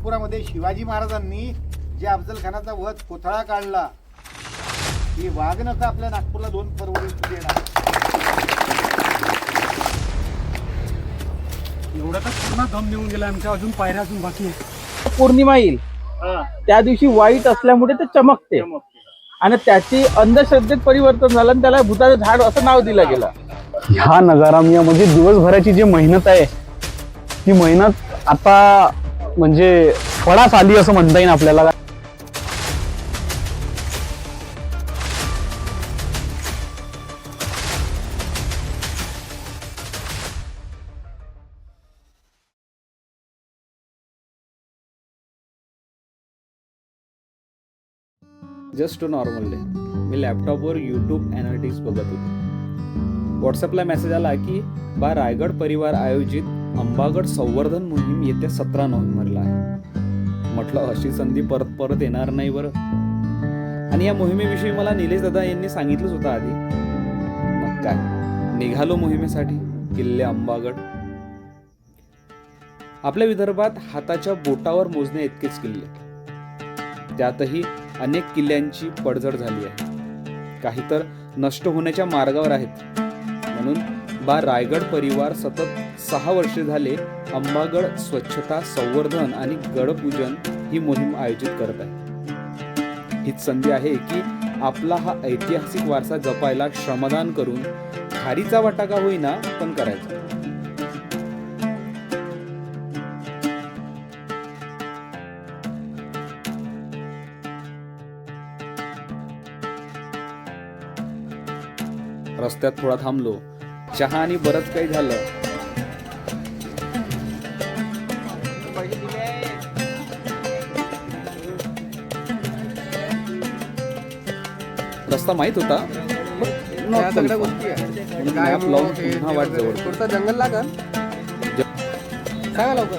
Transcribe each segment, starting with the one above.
नागपुरामध्ये शिवाजी महाराजांनी जे अफजल खानाचा वध कोथळा काढला ही वाघनखं आपल्या नागपूरला दोन परवडी देणार एवढा तर पूर्ण दम निघून गेला आमच्या अजून पायऱ्या अजून बाकी आहे पौर्णिमा येईल. त्या दिवशी वाईट असल्यामुळे ते चमकते. आणि त्याची अंधश्रद्धेत परिवर्तन झालं आणि त्याला भूताचं झाड असं नाव दिलं गेलं. ह्या नगारामियामध्ये दिवसभराची जी मेहनत आहे ती मेहनत आता म्हणजे फळास आली असं म्हणता येईल आपल्याला. Just normal day. मी लॅपटॉपवर यूट्यूब ॲनालिटिक्स बघत होतो. व्हॉट्सअपला मेसेज आला की बा रायगड परिवार आयोजित अंबागड संवर्धन मोहीम येत्या सतरा नोव्हेंबरला आहे. म्हटलं अशी संधी परत परत येणार नाही बरं. आणि या मोहिमेविषयी मला निलेश दादा यांनी सांगितलंच होतं आधी. मग काय निघालो मोहिमेसाठी किल्ले अंबागड. आपल्या विदर्भात हाताच्या बोटावर मोजणे इतकेच किल्ले. त्यातही अनेक किल्ल्यांची पडझड झाली आहे. काही तर नष्ट होण्याच्या मार्गावर आहेत. म्हणून बा रायगड परिवार सतत सहा वर्षे झाले अंबागड स्वच्छता संवर्धन आणि गडपूजन ही मोहीम आयोजित करत आहे. हीच संधी आहे की आपला हा ऐतिहासिक वारसा जपायला श्रमदान करून खारीचा वाटा का होईना पण करायचा. रस्त्यात थोडा थांबलो. चहा आणि बरंच काही झालं. रस्ता माहीत होता या सगळ्या गोष्टी आहे म्हणून काय मॅप लावून हे- पुन्हा वाट जवळ. पुढचं जंगल लागल सांगा लवकर.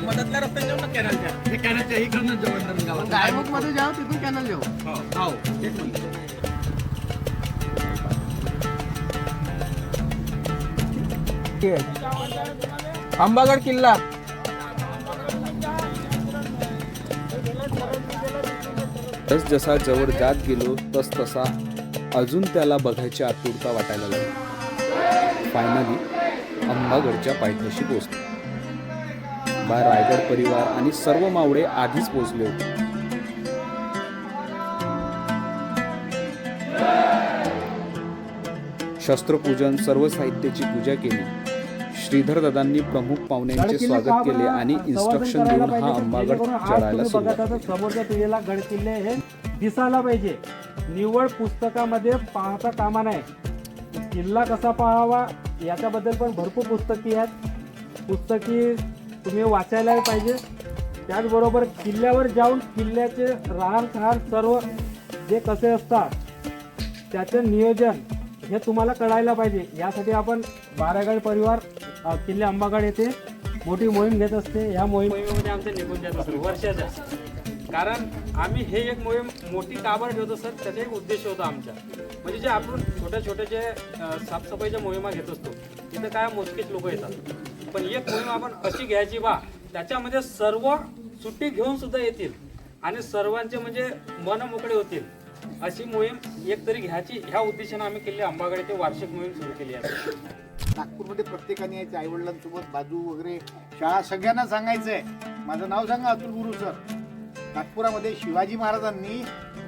गायमुखमध्ये जाऊ तिथून कॅनल जाऊ आंबागड किल्ला. जस जसा जवळ जात गेलो तस तसा अजून त्याला बघायची आतुरता वाटायला लागली. फायनली अंबागडच्या पायथ्याशी पोचलो बा रायगड परिवार आणि सर्व मावळे आधीच पोचले होते. शस्त्रपूजन सर्व साहित्याची पूजा केली. श्रीधर दादांनी प्रमुख पाहुण्यांचे स्वागत केले आणि इन्स्ट्रक्शन देऊन हा अंबागड चढायला सुरुवात केली. समोरच्या पिढीला गड किल्ले हे दिसायला पाहिजे. निव्वळ पुस्तकामध्ये पाहता कामा नाही किल्ला कसा पाहावा याच्याबद्दल पण भरपूर पुस्तकी आहेत. पुस्तकी तुम्ही वाचायला पाहिजे. त्याचबरोबर किल्ल्यावर जाऊन किल्ल्याचे राहण सहान सर्व जे कसे असतात त्याचं नियोजन हे तुम्हाला कळायला पाहिजे. यासाठी आपण बारागड परिवार किल्ले अंबागड येथे मोठी मोहीम घेत असते. या मोहीम मोहिमेमध्ये आमचे निघून जात असतो. वर्षाच्या. कारण आम्ही हे एक मोहीम मोठी काबर ठेवतो सर? त्याचा एक उद्देश होता आमचा. म्हणजे जे आपण छोट्या छोट्या जे साफसफाईच्या मोहिमा घेत असतो तिथं काय मोजकेच लोक येतात. पण एक मोहीम आपण अशी घ्यायची बा त्याच्यामध्ये सर्व सुट्टी घेऊन सुद्धा येतील आणि सर्वांचे म्हणजे मन मोकळे होतील. अशी मोहीम एक तरी घ्यायची ह्या उद्देशाने आम्ही केली आंबागडे येथे वार्षिक मोहीम सुरू केली आहे. नागपूरमध्ये प्रत्येकाने यायचं आई वडिलांसोबत बाजू वगैरे शाळा सगळ्यांना सांगायचंय. माझं नाव सांगा अतुल गुरु सर. नागपुरामध्ये शिवाजी महाराजांनी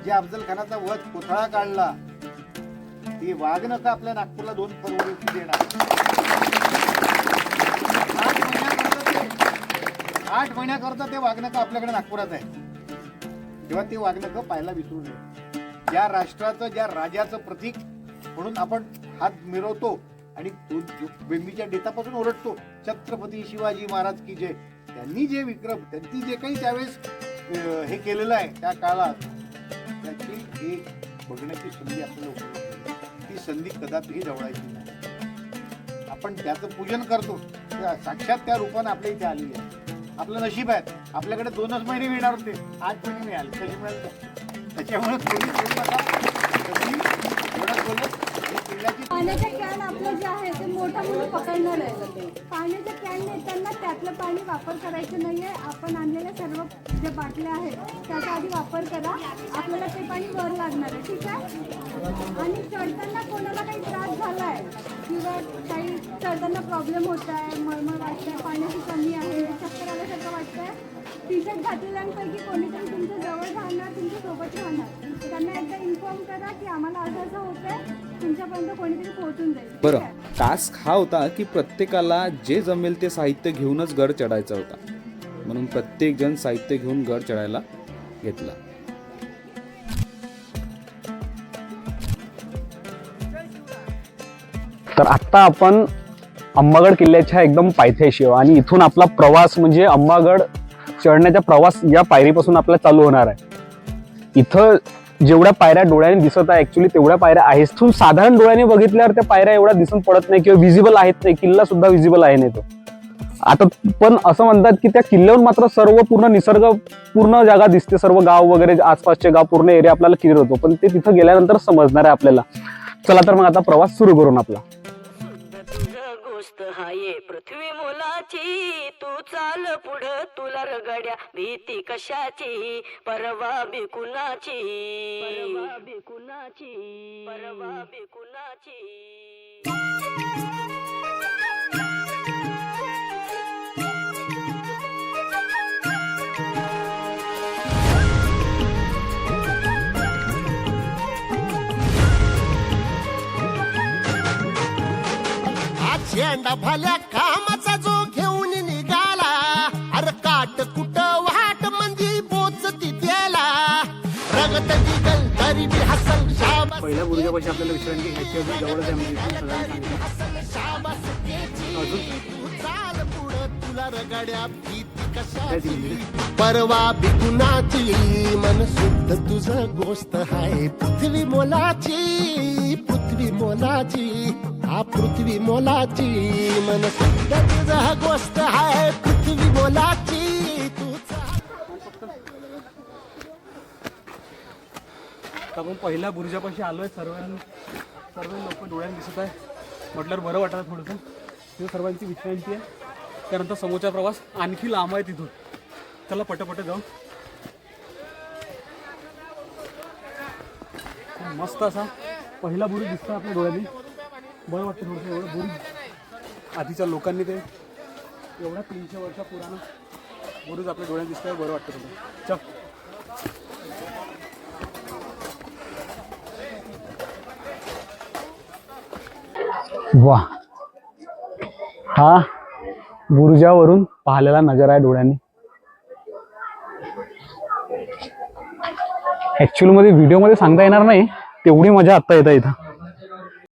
जे अफजल खानाचा वध कोथळा काढला ते वागणं वाघनखं आपल्या नागपूरला दोन परवडी देणार. आठ महिन्याकरता ते- वागणं आपल्याकडे नागपुरात आहे. तेव्हा ते वाघनखं पाहायला विसरू नये. ज्या राष्ट्राचं ज्या राजाचं प्रतीक म्हणून आपण हात मिरवतो आणि बेंबीच्या डेतापासून ओरडतो छत्रपती शिवाजी महाराज की जय. त्यांनी जे विक्रम त्यांनी जे काही त्यावेळेस हे केलेलं आहे त्या काळात. त्याची एक बघण्याची संधी आपल्याला उपलब्ध ती संधी कदापिही जवळायची नाही. आपण त्याचं पूजन करतो. साक्षात त्या रूपाने आपल्या इथे आलेली आहे. आपलं नशीब आहे. आपल्याकडे दोनच महिने मिळणार होते. आठ महिने मिळाले. कशी मिळाले? त्याच्यामुळे थोडी कधी किल्ल्याची कॅन आपलं जे आहे ते मोठं पकडणार आहे पाण्याचे कॅन नेताना त्यातलं पाणी वापर करायचं नाहीये. आपण आणलेल्या सर्व जे बाटल्या आहेत त्याचा आधी वापर करा. आपल्याला ते पाणी वर लागणार आहे ठीक आहे? आणि चढताना कोणाला काही त्रास झाला आहे किंवा काही चढताना प्रॉब्लेम होत आहे मळमळ वाटतंय पाण्याची कमी आहे चक्कर आल्यासारखं वाटतंय टी शर्ट घातलेल्यांपैकी कोणीतरी तुमच्या जवळ राहणार तुमच्यासोबत राहणार. त्यांना एकदा इन्फॉर्म करा की आम्हाला असं असं होतंय तुमच्यापर्यंत कोणीतरी पोहोचून जाईल. ठीक बरं. आहे? टास्क हा होता की प्रत्येकाला जे जमेल ते साहित्य घेऊनच गड चढायचा होता. म्हणून प्रत्येक जण साहित्य घेऊन गड चढायला घेतला. तर आत्ता आपण अंबागड किल्ल्याच्या एकदम पायथ्याशी आहोत. आणि इथून आपला प्रवास म्हणजे अंबागड चढण्याचा प्रवास या पायरीपासून आपला चालू होणार आहे. इथं जेवढ्या पायऱ्या डोळ्याने दिसत आहे ऍक्च्युली तेवढ्या पायऱ्या आहेत. तू साधारण डोळ्याने बघितल्यावर त्या पायऱ्या एवढ्या दिसून पडत नाही किंवा विजिबल आहेत नाही किल्ला सुद्धा विजिबल आहे नाही तो. आता पण असं म्हणतात की त्या किल्ल्यावर मात्र सर्व पूर्ण निसर्ग पूर्ण जागा दिसते सर्व गाव वगैरे आसपासचे गाव पूर्ण एरिया आपल्याला क्लिअर होतो. पण ते तिथं गेल्यानंतर समजणार आहे आपल्याला. चला तर मग आता प्रवास सुरू करून आपला. गोष्ट हाये. पृथ्वी मोलाची तू चाल पुढ तुला रगड्या भीती कशाची? परवा बिकुनाची परवा बिकुनाची परवा बिकुनाची झेंडा भल्या कामाचा जो घेऊन निघाला. अरे काट कुट वाट म्हणजे बोच तिथेला. रगत निघल तरी बी हसल शाबास पहिल्या बुरुजापाशी आपल्याला विश्रांती घ्यायची होती जवळच आहे म्हणजे सगळ्यांना सांगितलं. शाबास तू चाल पुढं तुला रगड्या भीती. परवा बिकुनाची मन शुद्ध तुझ गोष्ट हाय. पृथ्वी मोलाची पृथ्वी मोलाची हा पृथ्वी मोलाची मन शुद्ध तुझ गोष्ट हाय. पृथ्वी मोलाची आपण पहिल्या बुर्जापाशी आलोय सर्व सर्व लोक डोळ्यात दिसत आहे म्हटल्यावर बरं वाटतं थोडंसं. तिथं सर्वांची विश्रांती आहे. त्यानंतर समोरचा प्रवास आणखी लांब आहे तिथून. चला पटपट जाऊ. मस्त असा पहिला बुरुज दिसतो आपल्या डोळ्यांनी. बरं वाटतं थोडंसं एवढं बुरी. आधीच्या लोकांनी ते एवढा तीनशे वर्षा पुराणा बुरुज आपल्या डोळ्यात दिसतोय बरं वाटतं थोडं. चल. वा हा? बुरुजावरून पाहिलेला नजर आहे डोळ्यांनी. ऍक्च्युअलमध्ये व्हिडिओमध्ये सांगता येणार नाही तेवढी मजा आता येतं इथं.